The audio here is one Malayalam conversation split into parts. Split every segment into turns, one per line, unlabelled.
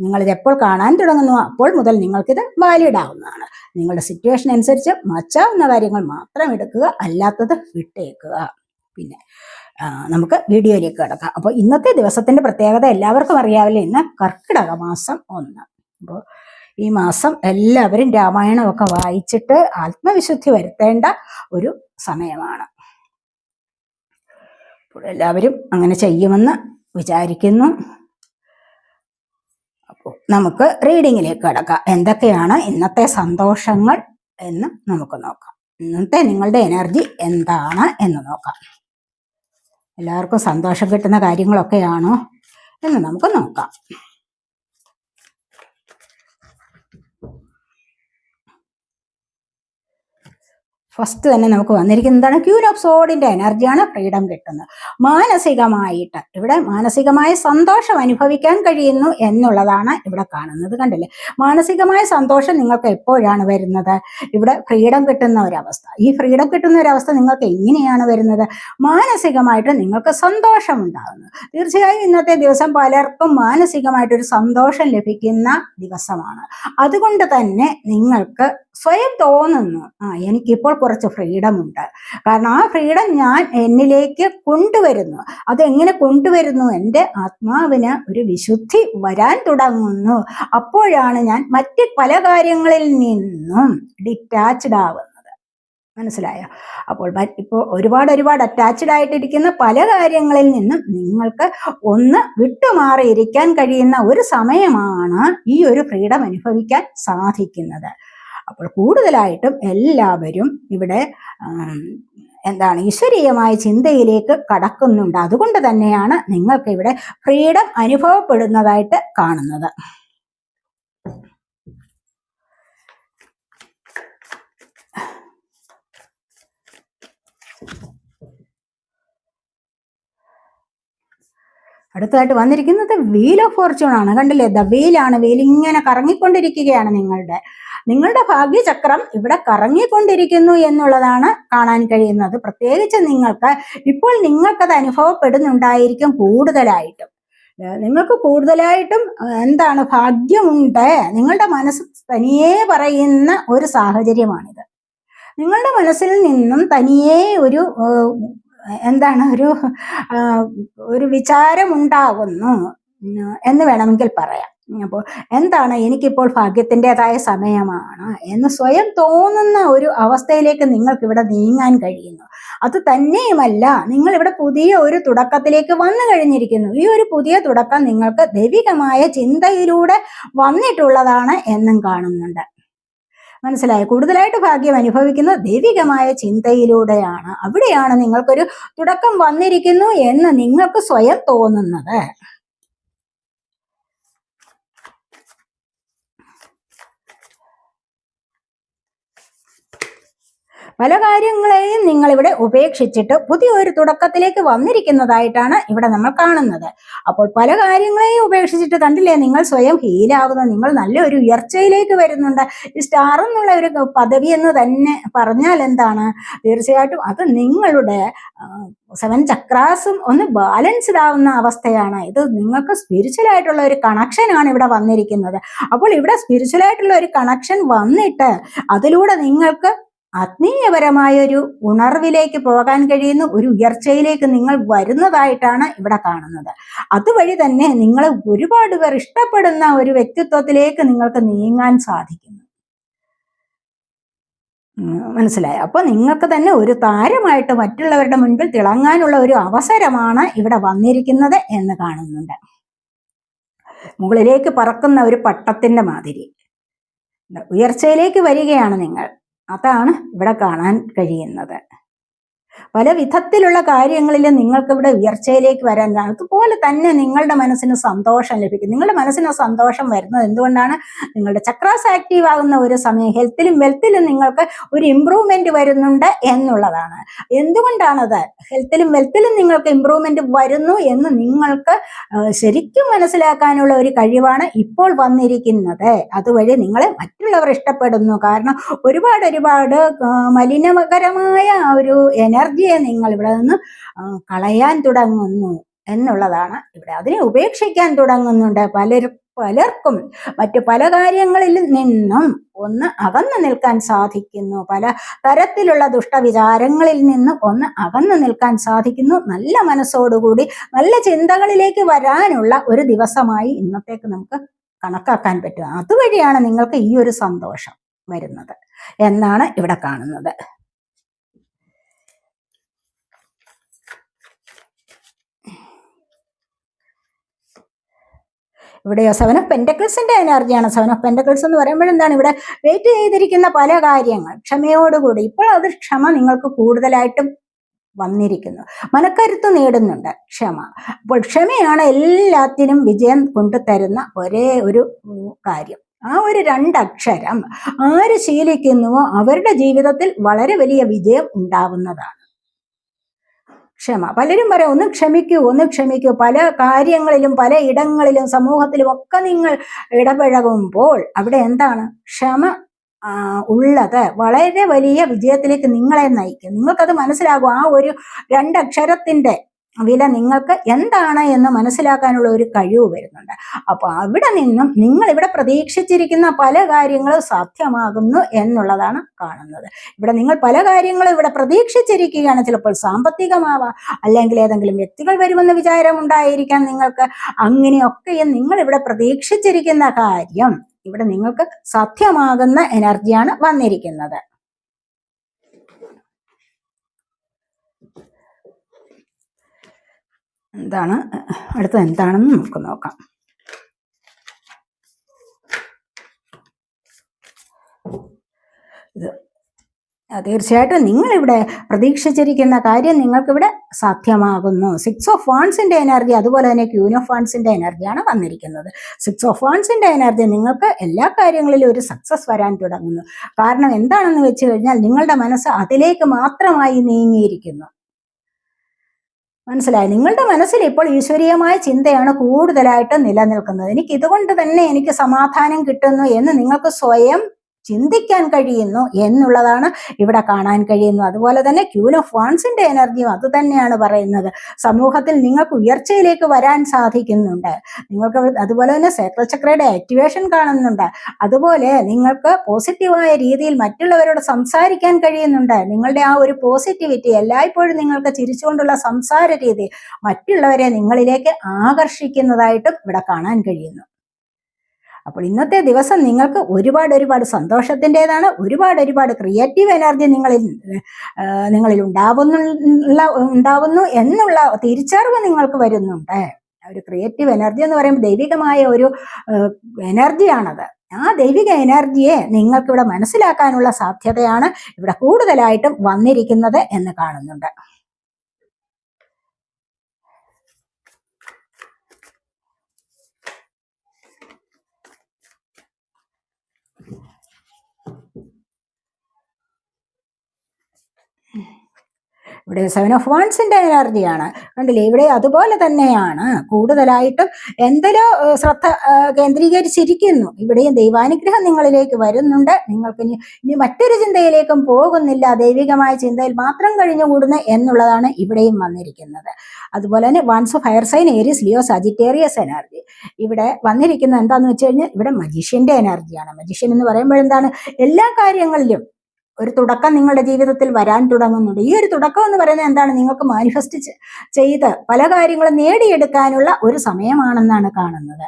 നിങ്ങളിത് എപ്പോൾ കാണാൻ തുടങ്ങുന്നു അപ്പോൾ മുതൽ നിങ്ങൾക്കിത് വാലിഡ് ആവുന്നതാണ് നിങ്ങളുടെ സിറ്റുവേഷൻ അനുസരിച്ച് മച്ചാവുന്ന കാര്യങ്ങൾ മാത്രം എടുക്കുക അല്ലാത്തത് വിട്ടേക്കുക. പിന്നെ നമുക്ക് വീഡിയോയിലേക്ക് കിടക്കാം. അപ്പോൾ ഇന്നത്തെ ദിവസത്തിന്റെ പ്രത്യേകത എല്ലാവർക്കും അറിയാവില്ല ഇന്ന് കർക്കിടക മാസം ഒന്ന്. അപ്പോൾ ഈ മാസം എല്ലാവരും രാമായണമൊക്കെ വായിച്ചിട്ട് ആത്മവിശുദ്ധി വരുത്തേണ്ട ഒരു സമയമാണ്. എല്ലാവരും അങ്ങനെ ചെയ്യുമെന്ന് വിചാരിക്കുന്നു. നമുക്ക് റീഡിങ്ങിലേക്ക് കിടക്കാം. എന്തൊക്കെയാണ് ഇന്നത്തെ സന്തോഷങ്ങൾ എന്ന് നമുക്ക് നോക്കാം. ഇന്നത്തെ നിങ്ങളുടെ എനർജി എന്താണ് എന്ന് നോക്കാം. എല്ലാവർക്കും സന്തോഷം കിട്ടുന്ന കാര്യങ്ങളൊക്കെയാണോ എന്ന് നമുക്ക് നോക്കാം. ഫസ്റ്റ് തന്നെ നമുക്ക് വന്നിരിക്കുന്നതാണ് ക്യൂൻ ഓഫ് സോഡിന്റെ എനർജിയാണ് ഫ്രീഡം കിട്ടുന്നത്. മാനസികമായിട്ട് ഇവിടെ മാനസികമായ സന്തോഷം അനുഭവിക്കാൻ കഴിയുന്നു എന്നുള്ളതാണ് ഇവിടെ കാണുന്നത്. കണ്ടില്ലേ? മാനസികമായ സന്തോഷം നിങ്ങൾക്ക് എപ്പോഴാണ് വരുന്നത്? ഇവിടെ ഫ്രീഡം കിട്ടുന്ന ഒരവസ്ഥ. ഈ ഫ്രീഡം കിട്ടുന്ന ഒരവസ്ഥ നിങ്ങൾക്ക് എങ്ങനെയാണ് വരുന്നത്? മാനസികമായിട്ട് നിങ്ങൾക്ക് സന്തോഷം ഉണ്ടാകുന്നു. തീർച്ചയായും ഇന്നത്തെ ദിവസം പലർക്കും മാനസികമായിട്ടൊരു സന്തോഷം ലഭിക്കുന്ന ദിവസമാണ്. അതുകൊണ്ട് തന്നെ നിങ്ങൾക്ക് സ്വയം തോന്നുന്നു. ആ എനിക്കിപ്പോൾ കുറച്ച് ഫ്രീഡം ഉണ്ട്. കാരണം ആ ഫ്രീഡം ഞാൻ എന്നിലേക്ക് കൊണ്ടുവരുന്നു. അതെങ്ങനെ കൊണ്ടുവരുന്നു? എന്റെ ആത്മാവിന് ഒരു വിശുദ്ധി വരാൻ തുടങ്ങുന്നു. അപ്പോഴാണ് ഞാൻ മറ്റ് പല കാര്യങ്ങളിൽ നിന്നും ഡിറ്റാച്ച്ഡ് ആവുന്നത്. മനസ്സിലായോ? അപ്പോൾ ഇപ്പോൾ ഒരുപാട് ഒരുപാട് അറ്റാച്ച്ഡ് ആയിട്ടിരിക്കുന്ന പല കാര്യങ്ങളിൽ നിന്നും നിങ്ങൾക്ക് ഒന്ന് വിട്ടുമാറിയിരിക്കാൻ കഴിയുന്ന ഒരു സമയമാണ് ഈ ഒരു ഫ്രീഡം അനുഭവിക്കാൻ സാധിക്കുന്നത്. അപ്പോൾ കൂടുതലായിട്ടും എല്ലാവരും ഇവിടെ എന്താണ് ഈശ്വരീയമായ ചിന്തയിലേക്ക് കടക്കുന്നുണ്ട്. അതുകൊണ്ട് തന്നെയാണ് നിങ്ങൾക്ക് ഇവിടെ ഫ്രീഡം അനുഭവപ്പെടുന്നതായിട്ട് കാണുന്നത്. അടുത്തതായിട്ട് വന്നിരിക്കുന്നത് വീൽ ഓഫ് ഫോർച്യൂൺ ആണ്. കണ്ടില്ലേ? ദ വീലാണ് വീൽ ഇങ്ങനെ കറങ്ങിക്കൊണ്ടിരിക്കുകയാണ് നിങ്ങളുടെ നിങ്ങളുടെ ഭാഗ്യചക്രം ഇവിടെ കറങ്ങിക്കൊണ്ടിരിക്കുന്നു എന്നുള്ളതാണ് കാണാൻ കഴിയുന്നത്. പ്രത്യേകിച്ച് നിങ്ങൾക്ക് ഇപ്പോൾ നിങ്ങൾക്കത് അനുഭവപ്പെടുന്നുണ്ടായിരിക്കും കൂടുതലായിട്ടും. നിങ്ങൾക്ക് കൂടുതലായിട്ടും എന്താണ് ഭാഗ്യമുണ്ട്? നിങ്ങളുടെ മനസ്സ് തനിയെ പറയുന്ന ഒരു സാഹചര്യമാണിത്. നിങ്ങളുടെ മനസ്സിൽ നിന്നും തനിയെ ഒരു എന്താണ് ഒരു ഒരു വിചാരമുണ്ടാകുന്നു എന്ന് വേണമെങ്കിൽ പറയാം. അപ്പോൾ എന്താണ് എനിക്കിപ്പോൾ ഭാഗ്യത്തിന്റെതായ സമയമാണ് എന്ന് സ്വയം തോന്നുന്ന ഒരു അവസ്ഥയിലേക്ക് നിങ്ങൾക്ക് ഇവിടെ നീങ്ങാൻ കഴിയുന്നു. അത് തന്നെയുമല്ല നിങ്ങൾ ഇവിടെ പുതിയ ഒരു തുടക്കത്തിലേക്ക് വന്നു കഴിഞ്ഞിരിക്കുന്നു. ഈ ഒരു പുതിയ തുടക്കം നിങ്ങൾക്ക് ദൈവികമായ ചിന്തയിലൂടെ വന്നിട്ടുള്ളതാണ് എന്നും കാണുന്നുണ്ട്. മനസ്സിലായി? കൂടുതലായിട്ട് ഭാഗ്യം അനുഭവിക്കുന്നത് ദൈവികമായ ചിന്തയിലൂടെയാണ് അവിടെയാണ് നിങ്ങൾക്കൊരു തുടക്കം വന്നിരിക്കുന്നു എന്ന് നിങ്ങൾക്ക് സ്വയം തോന്നുന്നത്. പല കാര്യങ്ങളെയും നിങ്ങൾ ഇവിടെ ഉപേക്ഷിച്ചിട്ട് പുതിയ ഒരു തുടക്കത്തിലേക്ക് വന്നിരിക്കുന്നതായിട്ടാണ് ഇവിടെ നമ്മൾ കാണുന്നത്. അപ്പോൾ പല കാര്യങ്ങളെയും ഉപേക്ഷിച്ചിട്ട് കണ്ടില്ലേ നിങ്ങൾ സ്വയം ഹീലാകുന്നു നിങ്ങൾ നല്ലൊരു ഉയർച്ചയിലേക്ക് വരുന്നുണ്ട്. ഈ സ്റ്റാർ എന്നുള്ള ഒരു പദവി എന്ന് തന്നെ പറഞ്ഞാൽ എന്താണ്? തീർച്ചയായിട്ടും അത് നിങ്ങളുടെ സെവൻ ചക്രാസും ഒന്ന് ബാലൻസ്ഡ് ആവുന്ന അവസ്ഥയാണ്. ഇത് നിങ്ങൾക്ക് സ്പിരിച്വൽ ആയിട്ടുള്ള ഒരു കണക്ഷൻ ആണ് ഇവിടെ വന്നിരിക്കുന്നത്. അപ്പോൾ ഇവിടെ സ്പിരിച്വൽ ആയിട്ടുള്ള ഒരു കണക്ഷൻ വന്നിട്ട് അതിലൂടെ നിങ്ങൾക്ക് ആത്മീയപരമായ ഒരു ഉണർവിലേക്ക് പോകാൻ കഴിയുന്ന ഒരു ഉയർച്ചയിലേക്ക് നിങ്ങൾ വരുന്നതായിട്ടാണ് ഇവിടെ കാണുന്നത്. അതുവഴി തന്നെ നിങ്ങൾ ഒരുപാട് പേർ ഇഷ്ടപ്പെടുന്ന ഒരു വ്യക്തിത്വത്തിലേക്ക് നിങ്ങൾക്ക് നീങ്ങാൻ സാധിക്കുന്നു. മനസ്സിലായി? അപ്പൊ നിങ്ങൾക്ക് തന്നെ ഒരു താരമായിട്ട് മറ്റുള്ളവരുടെ മുൻപിൽ തിളങ്ങാനുള്ള ഒരു അവസരമാണ് ഇവിടെ വന്നിരിക്കുന്നത് എന്ന് കാണുന്നുണ്ട്. മുകളിലേക്ക് പറക്കുന്ന ഒരു പട്ടത്തിന്റെ മാതിരി. ഉയർച്ചയിലേക്ക് വരികയാണ് നിങ്ങൾ. അതാണ് ഇവിടെ കാണാൻ കഴിയുന്നത്. പല വിധത്തിലുള്ള കാര്യങ്ങളിൽ നിങ്ങൾക്ക് ഇവിടെ ഉയർച്ചയിലേക്ക് വരാൻ അതുപോലെ തന്നെ നിങ്ങളുടെ മനസ്സിന് സന്തോഷം ലഭിക്കും. നിങ്ങളുടെ മനസ്സിന് സന്തോഷം വരുന്നത് എന്തുകൊണ്ടാണ്? നിങ്ങളുടെ ചക്രാസ് ആക്റ്റീവ് ആകുന്ന ഒരു സമയം ഹെൽത്തിലും വെൽത്തിലും നിങ്ങൾക്ക് ഒരു ഇമ്പ്രൂവ്മെന്റ് വരുന്നുണ്ട് എന്നുള്ളതാണ്. എന്തുകൊണ്ടാണത്? ഹെൽത്തിലും വെൽത്തിലും നിങ്ങൾക്ക് ഇമ്പ്രൂവ്മെന്റ് വരുന്നു എന്ന് നിങ്ങൾക്ക് ശരിക്കും മനസ്സിലാക്കാനുള്ള ഒരു കഴിവാണ് ഇപ്പോൾ വന്നിരിക്കുന്നത്. അതുവഴി നിങ്ങളെ മറ്റുള്ളവർ ഇഷ്ടപ്പെടുന്നു. കാരണം ഒരുപാട് ഒരുപാട് മലിനകരമായ ഒരു എനർജി എനർജിയെ നിങ്ങൾ ഇവിടെ നിന്ന് കളയാൻ തുടങ്ങുന്നു എന്നുള്ളതാണ് ഇവിടെ. അതിനെ ഉപേക്ഷിക്കാൻ തുടങ്ങുന്നുണ്ട് പലരും പലർക്കും. മറ്റു പല കാര്യങ്ങളിൽ നിന്നും ഒന്ന് അകന്നു നിൽക്കാൻ സാധിക്കുന്നു. പല തരത്തിലുള്ള ദുഷ്ടവിചാരങ്ങളിൽ നിന്നും ഒന്ന് അകന്നു നിൽക്കാൻ സാധിക്കുന്നു. നല്ല മനസ്സോടുകൂടി നല്ല ചിന്തകളിലേക്ക് വരാനുള്ള ഒരു ദിവസമായി ഇന്നത്തേക്ക് നമുക്ക് കണക്കാക്കാൻ പറ്റും. അതുവഴിയാണ് നിങ്ങൾക്ക് ഈ ഒരു സന്തോഷം വരുന്നത് എന്നാണ് ഇവിടെ കാണുന്നത്. ഇവിടെ സെവൻ ഓഫ് പെന്റക്കിൾസിന്റെ എനർജിയാണ് സെവൻ ഓഫ് പെന്റക്കിൾസ് എന്ന് പറയുമ്പോഴെന്താണ് ഇവിടെ വെയിറ്റ് ചെയ്തിരിക്കുന്ന പല കാര്യങ്ങൾ. ക്ഷമയോടുകൂടി. ഇപ്പോൾ അത് ക്ഷമ നിങ്ങൾക്ക് കൂടുതലായിട്ടും വന്നിരിക്കുന്നു. മനക്കരുത്ത് നേടുന്നുണ്ട് ക്ഷമ. അപ്പോൾ ക്ഷമയാണ് എല്ലാത്തിനും വിജയം കൊണ്ടുതരുന്ന ഒരേ ഒരു കാര്യം. ആ ഒരു രണ്ടക്ഷരം ആര് ശീലിക്കുന്നുവോ അവരുടെ ജീവിതത്തിൽ വളരെ വലിയ വിജയം ഉണ്ടാവുന്നതാണ്. ക്ഷമ. പലരും പറയാം ഒന്ന് ക്ഷമിക്കൂ ഒന്ന് ക്ഷമിക്കൂ. പല കാര്യങ്ങളിലും പല ഇടങ്ങളിലും സമൂഹത്തിലും ഒക്കെ നിങ്ങൾ ഇടപഴകുമ്പോൾ അവിടെ എന്താണ്? ക്ഷമ ഉള്ളത് വളരെ വലിയ വിജയത്തിലേക്ക് നിങ്ങളെ നയിക്കും. നിങ്ങൾക്കത് മനസ്സിലാകും. ആ ഒരു രണ്ടക്ഷരത്തിന്റെ വില നിങ്ങൾക്ക് എന്താണ് എന്ന് മനസ്സിലാക്കാനുള്ള ഒരു കഴിവ് വരുന്നുണ്ട്. അപ്പോൾ അവിടെ നിന്നും നിങ്ങൾ ഇവിടെ പ്രതീക്ഷിച്ചിരിക്കുന്ന പല കാര്യങ്ങളും സാധ്യമാകുന്നു എന്നുള്ളതാണ് കാണുന്നത്. ഇവിടെ നിങ്ങൾ പല കാര്യങ്ങളും ഇവിടെ പ്രതീക്ഷിച്ചിരിക്കുകയാണ്. ചിലപ്പോൾ സാമ്പത്തികമാവാം അല്ലെങ്കിൽ ഏതെങ്കിലും വ്യക്തികൾ വരുമെന്ന് വിചാരം ഉണ്ടായിരിക്കാം നിങ്ങൾക്ക്. അങ്ങനെയൊക്കെയും നിങ്ങൾ ഇവിടെ പ്രതീക്ഷിച്ചിരിക്കുന്ന കാര്യം ഇവിടെ നിങ്ങൾക്ക് സാധ്യമാകുന്ന എനർജിയാണ് വന്നിരിക്കുന്നത്. എന്താണ്? അടുത്തത് എന്താണെന്ന് നമുക്ക് നോക്കാം. ഇത് തീർച്ചയായിട്ടും നിങ്ങളിവിടെ പ്രതീക്ഷിച്ചിരിക്കുന്ന കാര്യം നിങ്ങൾക്കിവിടെ സാധ്യമാകുന്നു. സിക്സ് ഓഫ് വാൺസിന്റെ എനർജി അതുപോലെ തന്നെ ക്യൂൻ ഓഫ് വാൺസിന്റെ എനർജിയാണ് വന്നിരിക്കുന്നത്. സിക്സ് ഓഫ് വാൺസിന്റെ എനർജി നിങ്ങൾക്ക് എല്ലാ കാര്യങ്ങളിലും ഒരു സക്സസ് വരാൻ തുടങ്ങുന്നു. കാരണം എന്താണെന്ന് വെച്ച് കഴിഞ്ഞാൽ നിങ്ങളുടെ മനസ്സ് അതിലേക്ക് മാത്രമായി നീങ്ങിയിരിക്കുന്നു. മനസ്സിലായി? നിങ്ങളുടെ മനസ്സിൽ ഇപ്പോൾ ഈശ്വരീയമായ ചിന്തയാണ് കൂടുതലായിട്ട് നിലനിൽക്കുന്നത്. എനിക്ക് ഇതുകൊണ്ട് തന്നെ എനിക്ക് സമാധാനം കിട്ടുന്നു എന്ന് നിങ്ങൾക്ക് സ്വയം ചിന്തിക്കാൻ കഴിയുന്നു എന്നുള്ളതാണ് ഇവിടെ കാണാൻ കഴിയുന്നു അതുപോലെ തന്നെ ക്യൂൻ ഓഫ് വാൺസിന്റെ എനർജിയും അത് തന്നെയാണ് പറയുന്നത്. സമൂഹത്തിൽ നിങ്ങൾക്ക് ഉയർച്ചയിലേക്ക് വരാൻ സാധിക്കുന്നുണ്ട്. നിങ്ങൾക്ക് അതുപോലെ തന്നെ സൈക്കിൾ ചക്രയുടെ ആക്ടിവേഷൻ കാണുന്നുണ്ട്. അതുപോലെ നിങ്ങൾക്ക് പോസിറ്റീവായ രീതിയിൽ മറ്റുള്ളവരോട് സംസാരിക്കാൻ കഴിയുന്നുണ്ട്. നിങ്ങളുടെ ആ ഒരു പോസിറ്റിവിറ്റി എല്ലായ്പ്പോഴും നിങ്ങൾക്ക് ചിരിച്ചുകൊണ്ടുള്ള സംസാര രീതി മറ്റുള്ളവരെ നിങ്ങളിലേക്ക് ആകർഷിക്കുന്നതായിട്ടും ഇവിടെ കാണാൻ കഴിയുന്നു. അപ്പോൾ ഇന്നത്തെ ദിവസം നിങ്ങൾക്ക് ഒരുപാട് ഒരുപാട് സന്തോഷത്തിന്റെതാണ് ഒരുപാട് ഒരുപാട് ക്രിയേറ്റീവ് എനർജി നിങ്ങളിൽ നിങ്ങളിൽ ഉണ്ടാവുന്നുള്ള ഉണ്ടാവുന്നു എന്നുള്ള തിരിച്ചറിവ് നിങ്ങൾക്ക് വരുന്നുണ്ട്. ഒരു ക്രിയേറ്റീവ് എനർജി എന്ന് പറയുമ്പോൾ ദൈവികമായ ഒരു എനർജിയാണത് ആ ദൈവിക എനർജിയെ നിങ്ങൾക്കിവിടെ മനസ്സിലാക്കാനുള്ള സാധ്യതയാണ് ഇവിടെ കൂടുതലായിട്ടും വന്നിരിക്കുന്നത് എന്ന് കാണുന്നുണ്ട്. ഇവിടെ സെവൻ ഓഫ് വൺസിന്റെ എനർജിയാണ് കണ്ടില്ലേ? ഇവിടെ അതുപോലെ തന്നെയാണ്. കൂടുതലായിട്ടും എന്തെല്ലോ ശ്രദ്ധ കേന്ദ്രീകരിച്ചിരിക്കുന്നു. ഇവിടെയും ദൈവാനുഗ്രഹം നിങ്ങളിലേക്ക് വരുന്നുണ്ട്. നിങ്ങൾക്ക് ഇനി ഇനി മറ്റൊരു ചിന്തയിലേക്കും പോകുന്നില്ല. ദൈവികമായ ചിന്തയിൽ മാത്രം കഴിഞ്ഞുകൂടുന്നു എന്നുള്ളതാണ് ഇവിടെയും വന്നിരിക്കുന്നത്. അതുപോലെ തന്നെ once fire sign Aries Leo Sagittarius energy ഇവിടെ വന്നിരിക്കുന്നത് എന്താന്ന് വെച്ച് കഴിഞ്ഞാൽ ഇവിടെ മജീഷ്യന്റെ എനർജിയാണ് മജീഷ്യൻ എന്ന് പറയുമ്പോൾ എന്താണ്? എല്ലാ കാര്യങ്ങളിലും ഒരു തുടക്കം നിങ്ങളുടെ ജീവിതത്തിൽ വരാൻ തുടങ്ങുന്നുണ്ട്. ഈ ഒരു തുടക്കം എന്ന് പറയുന്നത് എന്താണ്? നിങ്ങൾക്ക് മാനിഫെസ്റ്റ് ചെയ്ത് പല കാര്യങ്ങളും നേടിയെടുക്കാനുള്ള ഒരു സമയമാണെന്നാണ് കാണുന്നത്.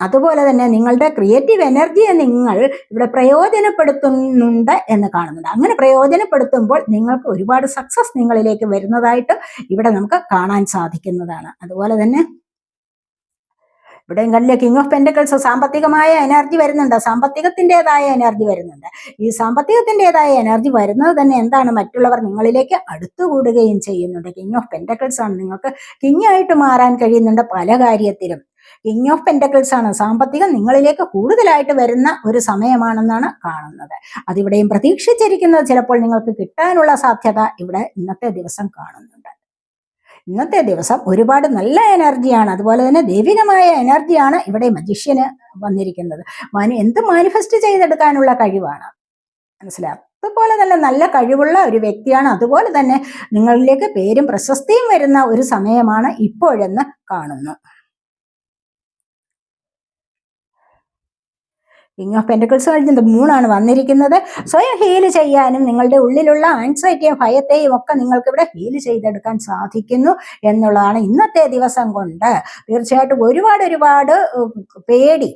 അതുപോലെ തന്നെ നിങ്ങളുടെ ക്രിയേറ്റീവ് എനർജിയെ നിങ്ങൾ ഇവിടെ പ്രയോജനപ്പെടുത്തുന്നുണ്ട് എന്ന് കാണുന്നുണ്ട്. അങ്ങനെ പ്രയോജനപ്പെടുത്തുമ്പോൾ നിങ്ങൾക്ക് ഒരുപാട് സക്സസ് നിങ്ങളിലേക്ക് വരുന്നതായിട്ട് ഇവിടെ നമുക്ക് കാണാൻ സാധിക്കുന്നതാണ്. അതുപോലെ തന്നെ കണ്ടില്ല കിങ് ഓഫ് പെൻഡക്കിൾസ് സാമ്പത്തികമായ എനർജി വരുന്നുണ്ട്. സാമ്പത്തികത്തിന്റെതായ എനർജി വരുന്നുണ്ട്. ഈ സാമ്പത്തികത്തിന്റെതായ എനർജി വരുന്നത് തന്നെ എന്താണ്? മറ്റുള്ളവർ നിങ്ങളിലേക്ക് അടുത്തുകൂടുകയും ചെയ്യുന്നുണ്ട്. കിങ് ഓഫ് പെൻഡക്കിൾസ് ആണ്. നിങ്ങൾക്ക് കിങ് ആയിട്ട് മാറാൻ കഴിയുന്നുണ്ട് പല കാര്യത്തിലും. കിങ് ഓഫ് പെൻഡക്കിൾസ് ആണ്. സാമ്പത്തികം നിങ്ങളിലേക്ക് കൂടുതലായിട്ട് വരുന്ന ഒരു സമയമാണെന്നാണ് കാണുന്നത്. അതിവിടെയും പ്രതീക്ഷിച്ചിരിക്കുന്നത് ചിലപ്പോൾ നിങ്ങൾക്ക് കിട്ടാനുള്ള സാധ്യത ഇവിടെ ഇന്നത്തെ ദിവസം കാണുന്നുണ്ട്. ഇന്നത്തെ ദിവസം ഒരുപാട് നല്ല എനർജിയാണ്. അതുപോലെ തന്നെ ദൈവികമായ എനർജിയാണ് ഇവിടെ മജിഷ്യന് വന്നിരിക്കുന്നത്. മാനി എന്ത് മാനിഫെസ്റ്റ് ചെയ്തെടുക്കാനുള്ള കഴിവാണ്? മനസ്സിലായി? അതുപോലെ തന്നെ നല്ല കഴിവുള്ള ഒരു വ്യക്തിയാണ്. അതുപോലെ തന്നെ നിങ്ങളിലേക്ക് പേരും പ്രശസ്തിയും വരുന്ന ഒരു സമയമാണ് ഇപ്പോഴെന്ന് കാണുന്നു. കിങ് ഓഫ് പെന്റക്കിൾസ് കഴിഞ്ഞത് മൂണാണ് വന്നിരിക്കുന്നത്. സ്വയം ഹീൽ ചെയ്യാനും നിങ്ങളുടെ ഉള്ളിലുള്ള ആൻസൈറ്റിയും ഭയത്തെയും ഒക്കെ നിങ്ങൾക്ക് ഇവിടെ ഹീൽ ചെയ്തെടുക്കാൻ സാധിക്കുന്നു എന്നുള്ളതാണ് ഇന്നത്തെ ദിവസം കൊണ്ട്. തീർച്ചയായിട്ടും ഒരുപാട് ഒരുപാട് പേടി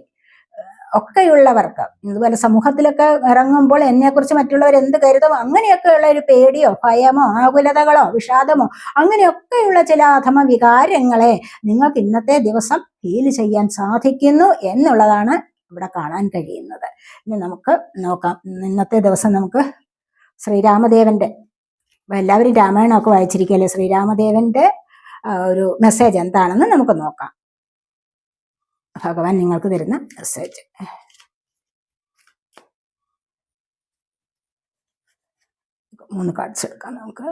ഒക്കെയുള്ളവർക്ക്. ഇതുപോലെ സമൂഹത്തിലൊക്കെ ഇറങ്ങുമ്പോൾ എന്നെക്കുറിച്ച് മറ്റുള്ളവർ എന്ത് കരുതും അങ്ങനെയൊക്കെയുള്ള ഒരു പേടിയോ ഭയമോ ആകുലതകളോ വിഷാദമോ അങ്ങനെയൊക്കെയുള്ള ചില അധമ വികാരങ്ങളെ നിങ്ങൾക്ക് ഇന്നത്തെ ദിവസം ഹീൽ ചെയ്യാൻ സാധിക്കുന്നു എന്നുള്ളതാണ് ഇവിടെ കാണാൻ കഴിയുന്നത്. ഇനി നമുക്ക് നോക്കാം. ഇന്നത്തെ ദിവസം നമുക്ക് ശ്രീരാമദേവന്റെ എല്ലാവരും രാമായണമൊക്കെ വായിച്ചിരിക്കുകയല്ലേ? ശ്രീരാമദേവന്റെ ഒരു മെസ്സേജ് എന്താണെന്ന് നമുക്ക് നോക്കാം. ഭഗവാൻ നിങ്ങൾക്ക് തരുന്ന മെസ്സേജ് മൂന്ന് കാർഡ്സ് എടുക്കാം നമുക്ക്.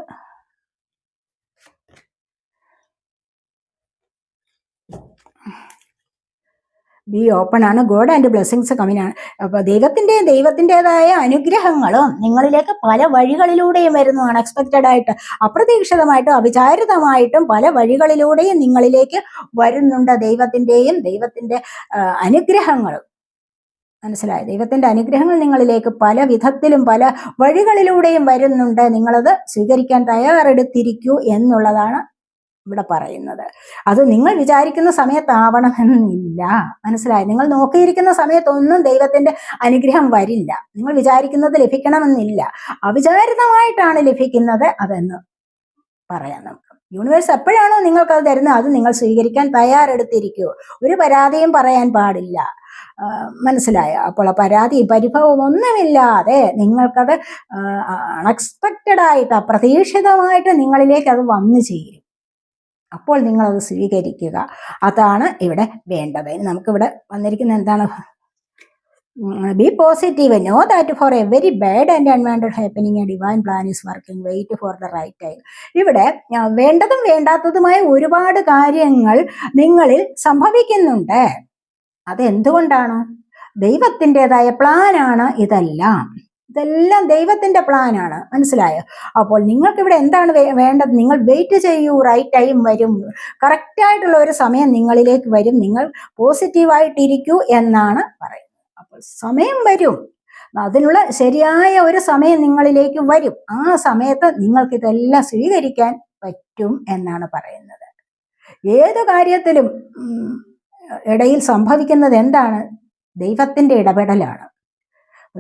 ബി ഓപ്പൺ ആണ് ഗോഡ് ആൻഡ് ബ്ലെസ്സിങ്സ് കമ്മിനാണ് അപ്പൊ ദൈവത്തിന്റെ ദൈവത്തിന്റെതായ അനുഗ്രഹങ്ങളും നിങ്ങളിലേക്ക് പല വഴികളിലൂടെയും വരുന്നു. അൺഎക്സ്പെക്റ്റഡ് ആയിട്ട് അപ്രതീക്ഷിതമായിട്ടും അവിചാരിതമായിട്ടും പല വഴികളിലൂടെയും നിങ്ങളിലേക്ക് വരുന്നുണ്ട് ദൈവത്തിന്റെയും ദൈവത്തിന്റെ അനുഗ്രഹങ്ങളും. മനസ്സിലായി? ദൈവത്തിന്റെ അനുഗ്രഹങ്ങൾ നിങ്ങളിലേക്ക് പല വിധത്തിലും പല വഴികളിലൂടെയും വരുന്നുണ്ട്. നിങ്ങളത് സ്വീകരിക്കാൻ തയ്യാറെടുത്തിരിക്കൂ എന്നുള്ളതാണ് ഇവിടെ പറയുന്നത്. അത് നിങ്ങൾ വിചാരിക്കുന്ന സമയത്താവണമെന്നില്ല. മനസ്സിലായി? നിങ്ങൾ നോക്കിയിരിക്കുന്ന സമയത്തൊന്നും ദൈവത്തിന്റെ അനുഗ്രഹം വരില്ല. നിങ്ങൾ വിചാരിക്കുന്നത് ലഭിക്കണമെന്നില്ല. അവിചാരിതമായിട്ടാണ് ലഭിക്കുന്നത് അതെന്ന് പറയാം നമുക്ക്. യൂണിവേഴ്സ് എപ്പോഴാണോ നിങ്ങൾക്ക് അത് തരുന്നത് അത് നിങ്ങൾ സ്വീകരിക്കാൻ തയ്യാറെടുത്തിരിക്കൂ. ഒരു പരാതിയും പറയാൻ പാടില്ല. മനസ്സിലായ? അപ്പോൾ ആ പരാതി പരിഭവം ഒന്നുമില്ലാതെ നിങ്ങൾക്കത് അൺഎക്സ്പെക്റ്റഡ് ആയിട്ട് അപ്രതീക്ഷിതമായിട്ട് നിങ്ങളിലേക്ക് അത് വന്നു ചേരും. അപ്പോൾ നിങ്ങൾ അത് സ്വീകരിക്കുക. അതാണ് ഇവിടെ വേണ്ടത്. നമുക്ക് നമുക്കിവിടെ വന്നിരിക്കുന്ന എന്താണ്? Be positive know that for a very bad and unwanted happening a divine plan is working wait for the right time ഇവിടെ വേണ്ടതും വേണ്ടാത്തതുമായ ഒരുപാട് കാര്യങ്ങൾ നിങ്ങളിൽ സംഭവിക്കുന്നുണ്ട്. അതെന്തുകൊണ്ടാണ്? ദൈവത്തിന്റെതായ പ്ലാനാണ് ഇതെല്ലാം. ഇതെല്ലാം ദൈവത്തിന്റെ പ്ലാനാണ് മനസ്സിലായോ? അപ്പോൾ നിങ്ങൾക്ക് ഇവിടെ എന്താണ് വേണ്ടത്? നിങ്ങൾ വെയിറ്റ് ചെയ്യൂ. റൈറ്റ് ടൈം വരും. കറക്റ്റ് ആയിട്ടുള്ള ഒരു സമയം നിങ്ങളിലേക്ക് വരും. നിങ്ങൾ പോസിറ്റീവായിട്ടിരിക്കൂ എന്നാണ് പറയുന്നത്. അപ്പോൾ സമയം വരും. അതിനുള്ള ശരിയായ ഒരു സമയം നിങ്ങളിലേക്ക് വരും. ആ സമയത്ത് നിങ്ങൾക്ക് ഇതെല്ലാം സ്വീകരിക്കാൻ പറ്റും എന്നാണ് പറയുന്നത്. ഏത് കാര്യത്തിലും ഇടയിൽ സംഭവിക്കുന്നത് എന്താണ്? ദൈവത്തിന്റെ ഇടപെടലാണ്.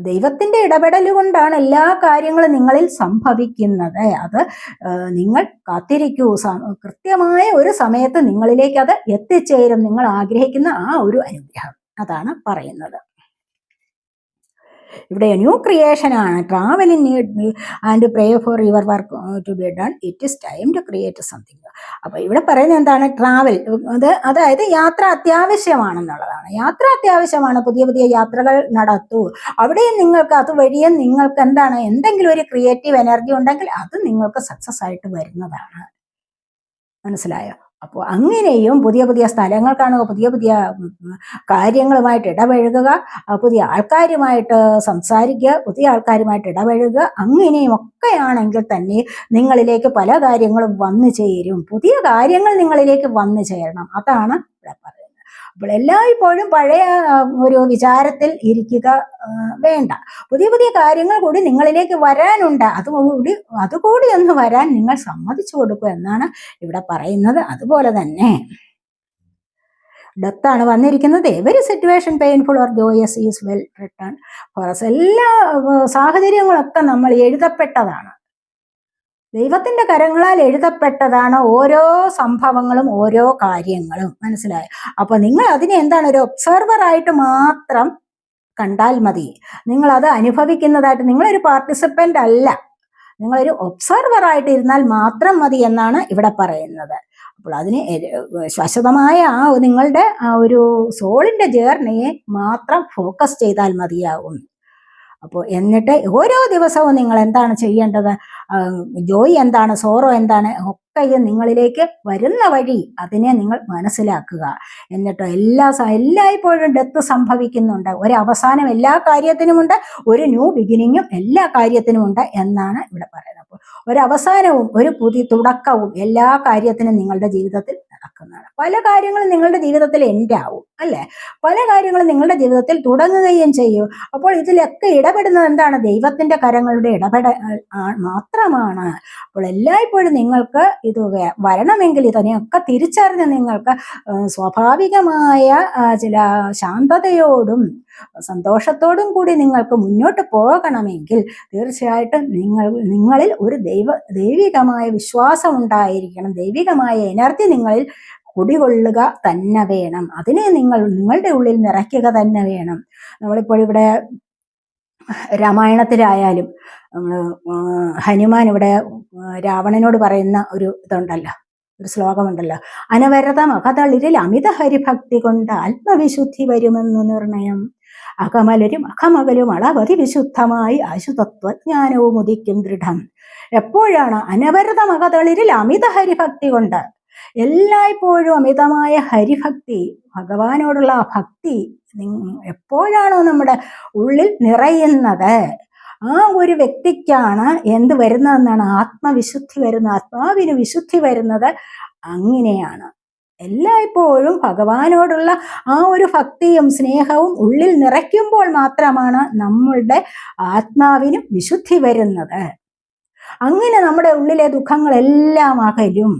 ദൈവത്തിന്റെ ഇടപെടൽ കൊണ്ടാണ് എല്ലാ കാര്യങ്ങളും നിങ്ങളിൽ സംഭവിക്കുന്നത്. അത് നിങ്ങൾ കാത്തിരിക്കൂ. കൃത്യമായ ഒരു സമയത്ത് നിങ്ങളിലേക്ക് അത് എത്തിച്ചേരും. നിങ്ങൾ ആഗ്രഹിക്കുന്ന ആ ഒരു അനുഗ്രഹം. അതാണ് പറയുന്നത്. ഇവിടെ ന്യൂ ക്രിയേഷൻ ആണ്. Travel in need and pray for your work to be done it is time to create something അപ്പോൾ ഇവിടെ പറയുന്നത് എന്താണ്? ട്രാവൽ അത് അതായത് യാത്ര അത്യാവശ്യമാണെന്നുള്ളതാണ്. യാത്ര അത്യാവശ്യമാണ്. പുതിയ പുതിയ യാത്രകൾ നടത്തൂ. അവിടെയും നിങ്ങൾക്ക് അതുവഴിയും നിങ്ങൾക്ക് എന്താണ്? എന്തെങ്കിലും ഒരു ക്രിയേറ്റീവ് എനർജി ഉണ്ടെങ്കിൽ അത് നിങ്ങൾക്ക് സക്സസ് ആയിട്ട് വരുന്നതാണ്. മനസ്സിലായോ? അപ്പോൾ അങ്ങനെയും പുതിയ പുതിയ സ്ഥലങ്ങൾ കാണുക പുതിയ പുതിയ കാര്യങ്ങളുമായിട്ട് ഇടപഴകുക പുതിയ ആൾക്കാരുമായിട്ട് സംസാരിക്കുക പുതിയ ആൾക്കാരുമായിട്ട് ഇടപഴകുക അങ്ങനെയും ഒക്കെയാണെങ്കിൽ തന്നെ നിങ്ങളിലേക്ക് പല കാര്യങ്ങളും വന്നു ചേരും. പുതിയ കാര്യങ്ങൾ നിങ്ങളിലേക്ക് വന്നു ചേരണം. അതാണ് ഇവിടെ അപ്പോൾ എല്ലായ്പ്പോഴും പഴയ ഒരു വിചാരത്തിൽ ഇരിക്കുക വേണ്ട. പുതിയ പുതിയ കാര്യങ്ങൾ കൂടി നിങ്ങളിലേക്ക് വരാനുണ്ട്. അതുകൂടി അതുകൂടി ഒന്ന് വരാൻ നിങ്ങൾ സമ്മതിച്ചു കൊടുക്കുക എന്നാണ് ഇവിടെ പറയുന്നത്. അതുപോലെ തന്നെ ഡെത്താണ് വന്നിരിക്കുന്നത്. Every situation painful or joyous is well return for എല്ലാ സാഹചര്യങ്ങളൊക്കെ നമ്മൾ എഴുതപ്പെട്ടതാണ്. ദൈവത്തിന്റെ കരങ്ങളാൽ എഴുതപ്പെട്ടതാണ് ഓരോ സംഭവങ്ങളും ഓരോ കാര്യങ്ങളും. മനസ്സിലായോ? അപ്പൊ നിങ്ങൾ അതിനെ എന്താണ് ഒരു ഒബ്സർവർ ആയിട്ട് മാത്രം കണ്ടാൽ മതി. നിങ്ങൾ അത് അനുഭവിക്കുന്നതായിട്ട് നിങ്ങളൊരു പാർട്ടിസിപ്പന്റ് അല്ല. നിങ്ങളൊരു ഒബ്സർവർ ആയിട്ട് ഇരുന്നാൽ മാത്രം മതി എന്നാണ് ഇവിടെ പറയുന്നത്. അപ്പോൾ അതിന് ശാശ്വതമായ ആ നിങ്ങളുടെ ആ ഒരു സോളിന്റെ ജേർണിയെ മാത്രം ഫോക്കസ് ചെയ്താൽ മതിയാകും അപ്പോൾ എന്നിട്ട് ഓരോ ദിവസവും നിങ്ങൾ എന്താണ് ചെയ്യേണ്ടത്? ജോയി എന്താണ്? സോറോ എന്താണ്? ഒക്കെ ഇത് നിങ്ങളിലേക്ക് വരുന്ന വഴി അതിനെ നിങ്ങൾ മനസ്സിലാക്കുക. എന്നിട്ട് എല്ലാ എല്ലായ്പ്പോഴും ഡെത്ത് സംഭവിക്കുന്നുണ്ട്. ഒരു അവസാനം എല്ലാ കാര്യത്തിനുമുണ്ട് ഒരു ന്യൂ ബിഗിനിങ്ങും എല്ലാ കാര്യത്തിനുമുണ്ട് എന്നാണ് ഇവിടെ പറയുന്നത്. അപ്പോൾ ഒരു അവസാനവും ഒരു പുതിയ തുടക്കവും എല്ലാ കാര്യത്തിനും നിങ്ങളുടെ ജീവിതത്തിൽ നടക്കുന്നതാണ്. പല കാര്യങ്ങളും നിങ്ങളുടെ ജീവിതത്തിൽ എൻഡാവും അല്ലെ? പല കാര്യങ്ങളും നിങ്ങളുടെ ജീവിതത്തിൽ തുടങ്ങുകയും ചെയ്യും. അപ്പോൾ ഇതിലൊക്കെ ഇടപെടുന്നത് എന്താണ്? ദൈവത്തിന്റെ കരങ്ങളുടെ ഇടപെട മാത്രമാണ്. അപ്പോൾ എല്ലായ്പ്പോഴും നിങ്ങൾക്ക് ഇത് വരണമെങ്കിൽ ഇതിനെയൊക്കെ തിരിച്ചറിഞ്ഞ് നിങ്ങൾക്ക് സ്വാഭാവികമായ ചില ശാന്തതയോടും സന്തോഷത്തോടും കൂടി നിങ്ങൾക്ക് മുന്നോട്ട് പോകണമെങ്കിൽ തീർച്ചയായിട്ടും നിങ്ങൾ നിങ്ങളിൽ ഒരു ദൈവ ദൈവികമായ വിശ്വാസം ഉണ്ടായിരിക്കണം. ദൈവികമായ എനർജി നിങ്ങളിൽ കുടികൊള്ളുക തന്നെ വേണം. അതിനെ നിങ്ങൾ നിങ്ങളുടെ ഉള്ളിൽ നിറയ്ക്കുക തന്നെ വേണം. നമ്മളിപ്പോൾ ഇവിടെ രാമായണത്തിലായാലും ഹനുമാൻ ഇവിടെ രാവണനോട് പറയുന്ന ഒരു ഇതുണ്ടല്ലോ ഒരു ശ്ലോകമുണ്ടല്ലോ. അനവരതം അകതളിരിൽ അമിത ഹരിഭക്തി കൊണ്ട് ആത്മവിശുദ്ധി വരുമെന്നു നിർണയം. അകമലരും അകമകലും അളവതി വിശുദ്ധമായി അശുതത്വജ്ഞാനവും ഉദിക്കും ദൃഢം. എപ്പോഴാണ് അനവരതം അകതളിരിൽ അമിത ഹരിഭക്തി കൊണ്ട് എല്ലായ്പ്പോഴും അമിതമായ ഹരിഭക്തി ഭഗവാനോടുള്ള ഭക്തി എപ്പോഴാണോ നമ്മുടെ ഉള്ളിൽ നിറയുന്നത്? ആ ഒരു വ്യക്തിക്കാണ് എന്ത് വരുന്നതെന്നാണ്? ആത്മവിശുദ്ധി വരുന്ന ആത്മാവിന് വിശുദ്ധി വരുന്നത് അങ്ങനെയാണ്. എല്ലായ്പ്പോഴും ഭഗവാനോടുള്ള ആ ഒരു ഭക്തിയും സ്നേഹവും ഉള്ളിൽ നിറയ്ക്കുമ്പോൾ മാത്രമാണ് നമ്മളുടെ ആത്മാവിനും വിശുദ്ധി വരുന്നത്. അങ്ങനെ നമ്മുടെ ഉള്ളിലെ ദുഃഖങ്ങളെല്ലാം അകലും.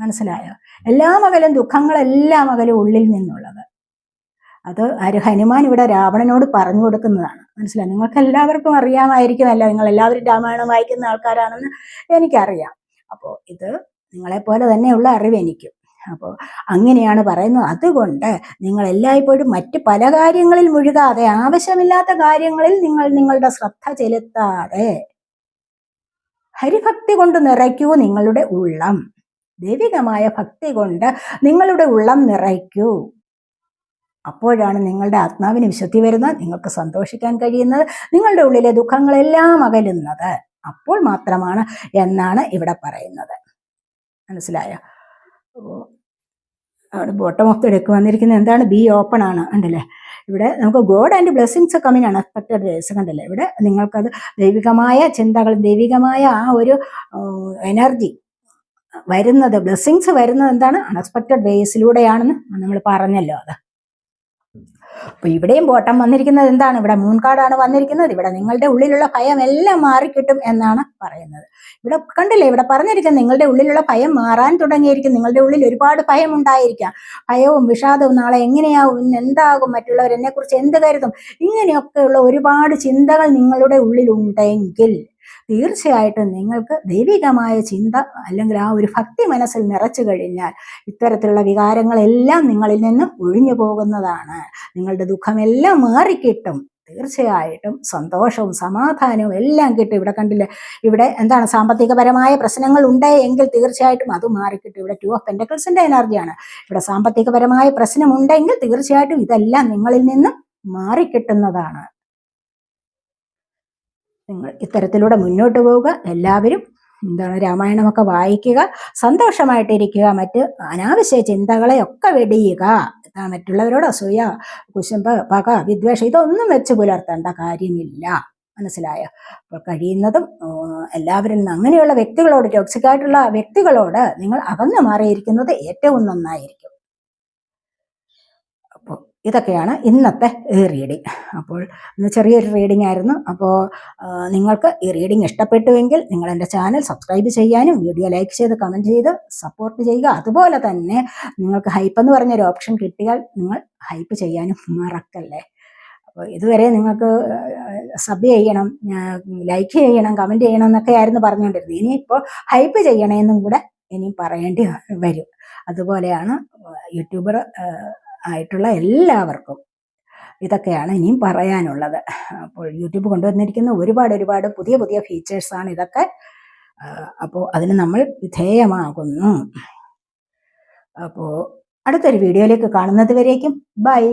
മനസ്സിലായോ? എല്ലാം അകലും ദുഃഖങ്ങളെല്ലാം അകലും ഉള്ളിൽ നിന്നുള്ളത്. അത് ആര് ഹനുമാൻ ഇവിടെ രാവണനോട് പറഞ്ഞു കൊടുക്കുന്നതാണ്. മനസ്സിലായി? നിങ്ങൾക്ക് എല്ലാവർക്കും അറിയാമായിരിക്കുമല്ലോ. നിങ്ങൾ എല്ലാവരും രാമായണം വായിക്കുന്ന ആൾക്കാരാണെന്ന് എനിക്കറിയാം. അപ്പോൾ ഇത് നിങ്ങളെപ്പോലെ തന്നെയുള്ള അറിവ് എനിക്കും അപ്പോൾ അങ്ങനെയാണ് പറയുന്നത്. അതുകൊണ്ട് നിങ്ങൾ എല്ലായ്പ്പോഴും മറ്റ് പല കാര്യങ്ങളിൽ മുഴുകാതെ ആവശ്യമില്ലാത്ത കാര്യങ്ങളിൽ നിങ്ങൾ നിങ്ങളുടെ ശ്രദ്ധ ചെലുത്താതെ ഹരിഭക്തി കൊണ്ട് നിറയ്ക്കൂ നിങ്ങളുടെ ഉള്ളം. ദൈവികമായ ഭക്തി കൊണ്ട് നിങ്ങളുടെ ഉള്ളം നിറയ്ക്കൂ. അപ്പോഴാണ് നിങ്ങളുടെ ആത്മാവിന് വിശുദ്ധി വരുന്നത് നിങ്ങൾക്ക് സന്തോഷിക്കാൻ കഴിയുന്നത് നിങ്ങളുടെ ഉള്ളിലെ ദുഃഖങ്ങളെല്ലാം അകലുന്നത്. അപ്പോൾ മാത്രമാണ് എന്നാണ് ഇവിടെ പറയുന്നത്. മനസ്സിലായോ? അവിടെ ബോട്ടം ഓഫ് ഡെക്ക് വന്നിരിക്കുന്നത് എന്താണ്? ബി ഓപ്പൺ ആണ് ഉണ്ടല്ലേ ഇവിടെ നമുക്ക് god and blessings coming unexpected ways കണ്ടല്ലേ? ഇവിടെ നിങ്ങൾക്കത് ദൈവികമായ ചിന്തകൾ ദൈവികമായ ആ ഒരു എനർജി വരുന്നത് ബ്ലെസ്സിങ്സ് വരുന്നത് എന്താണ്? അൺഎക്സ്പെക്റ്റഡ് വേസിലൂടെയാണെന്ന് നമ്മൾ പറഞ്ഞല്ലോ അത്. അപ്പൊ ഇവിടെയും ബോട്ടം വന്നിരിക്കുന്നത് എന്താണ്? ഇവിടെ മൂൺ കാർഡാണ് വന്നിരിക്കുന്നത്. ഇവിടെ നിങ്ങളുടെ ഉള്ളിലുള്ള ഭയം എല്ലാം മാറിക്കിട്ടും എന്നാണ് പറയുന്നത്. ഇവിടെ കണ്ടില്ലേ? ഇവിടെ പറഞ്ഞിരിക്കുന്നത് നിങ്ങളുടെ ഉള്ളിലുള്ള ഭയം മാറാൻ തുടങ്ങിയിരിക്കും. നിങ്ങളുടെ ഉള്ളിൽ ഒരുപാട് ഭയം ഉണ്ടായിരിക്കാം. ഭയവും വിഷാദവും നാളെ എങ്ങനെയാവും? ഇന്ന് എന്താകും? മറ്റുള്ളവർ എന്നെ കുറിച്ച് എന്ത് കരുതും? ഇങ്ങനെയൊക്കെയുള്ള ഒരുപാട് ചിന്തകൾ നിങ്ങളുടെ ഉള്ളിൽ ഉണ്ടെങ്കിൽ തീർച്ചയായിട്ടും നിങ്ങൾക്ക് ദൈവികമായ ചിന്ത അല്ലെങ്കിൽ ആ ഒരു ഭക്തി മനസ്സിൽ നിറച്ചു കഴിഞ്ഞാൽ ഇത്തരത്തിലുള്ള വികാരങ്ങളെല്ലാം നിങ്ങളിൽ നിന്നും ഒഴിഞ്ഞു പോകുന്നതാണ്. നിങ്ങളുടെ ദുഃഖമെല്ലാം മാറിക്കിട്ടും. തീർച്ചയായിട്ടും സന്തോഷവും സമാധാനവും എല്ലാം കിട്ടും. ഇവിടെ കണ്ടില്ലേ? ഇവിടെ എന്താണ് സാമ്പത്തികപരമായ പ്രശ്നങ്ങൾ ഉണ്ട് എങ്കിൽ തീർച്ചയായിട്ടും അത് മാറിക്കിട്ടും. ഇവിടെ ടു ഓഫ് പെൻഡക്കിൾസിന്റെ എനർജിയാണ് ഇവിടെ സാമ്പത്തികപരമായ പ്രശ്നമുണ്ടെങ്കിൽ തീർച്ചയായിട്ടും ഇതെല്ലാം നിങ്ങളിൽ നിന്നും മാറിക്കിട്ടുന്നതാണ്. നിങ്ങൾ ഇത്തരത്തിലൂടെ മുന്നോട്ട് പോവുക. എല്ലാവരും എന്താണ് രാമായണമൊക്കെ വായിക്കുക. സന്തോഷമായിട്ടിരിക്കുക. മറ്റ് അനാവശ്യ ചിന്തകളെ ഒക്കെ വെടിയുക മറ്റുള്ളവരോട് അസൂയ കുശുംബ പക വിദ്വേഷം ഇതൊന്നും വെച്ച് പുലർത്തേണ്ട കാര്യമില്ല. മനസ്സിലായ? അപ്പോൾ കഴിയുന്നതും എല്ലാവരും അങ്ങനെയുള്ള വ്യക്തികളോട് ടോക്സിക് ആയിട്ടുള്ള വ്യക്തികളോട് നിങ്ങൾ അകന്നു മാറിയിരിക്കുന്നത് ഏറ്റവും നന്നായിരിക്കും. ഇതൊക്കെയാണ് ഇന്നത്തെ റീഡിങ്. അപ്പോൾ ഇന്ന് ചെറിയൊരു റീഡിംഗ് ആയിരുന്നു. അപ്പോൾ നിങ്ങൾക്ക് ഈ റീഡിംഗ് ഇഷ്ടപ്പെട്ടുവെങ്കിൽ നിങ്ങൾ എന്റെ ചാനൽ സബ്സ്ക്രൈബ് ചെയ്യാനും വീഡിയോ ലൈക്ക് ചെയ്ത് കമന്റ് ചെയ്ത് സപ്പോർട്ട് ചെയ്യുക. അതുപോലെ തന്നെ നിങ്ങൾക്ക് ഹൈപ്പ് എന്ന് പറഞ്ഞൊരു ഓപ്ഷൻ കിട്ടിയാൽ നിങ്ങൾ ഹൈപ്പ് ചെയ്യാനും മറക്കല്ലേ? അപ്പോൾ ഇതുവരെ നിങ്ങൾക്ക് സബ് ചെയ്യണം ലൈക്ക് ചെയ്യണം കമന്റ് ചെയ്യണം എന്നൊക്കെ ആയിരുന്നു പറഞ്ഞുകൊണ്ടിരുന്നത്. ഇനിയിപ്പോൾ ഹൈപ്പ് ചെയ്യണമെന്നും കൂടെ ഇനി പറയേണ്ടി വരും. അതുപോലെയാണ് യൂട്യൂബർ ആയിട്ടുള്ള എല്ലാവർക്കും. ഇതൊക്കെയാണ് ഇനിയും പറയാനുള്ളത്. അപ്പോൾ യൂട്യൂബ് കൊണ്ടുവന്നിരിക്കുന്ന ഒരുപാട് ഒരുപാട് പുതിയ പുതിയ ഫീച്ചേഴ്സാണ് ഇതൊക്കെ. അപ്പോൾ അതിന് നമ്മൾ വിധേയമാകുന്നു. അപ്പോൾ അടുത്തൊരു വീഡിയോയിലേക്ക് കാണുന്നത് വരേക്കും. ബൈ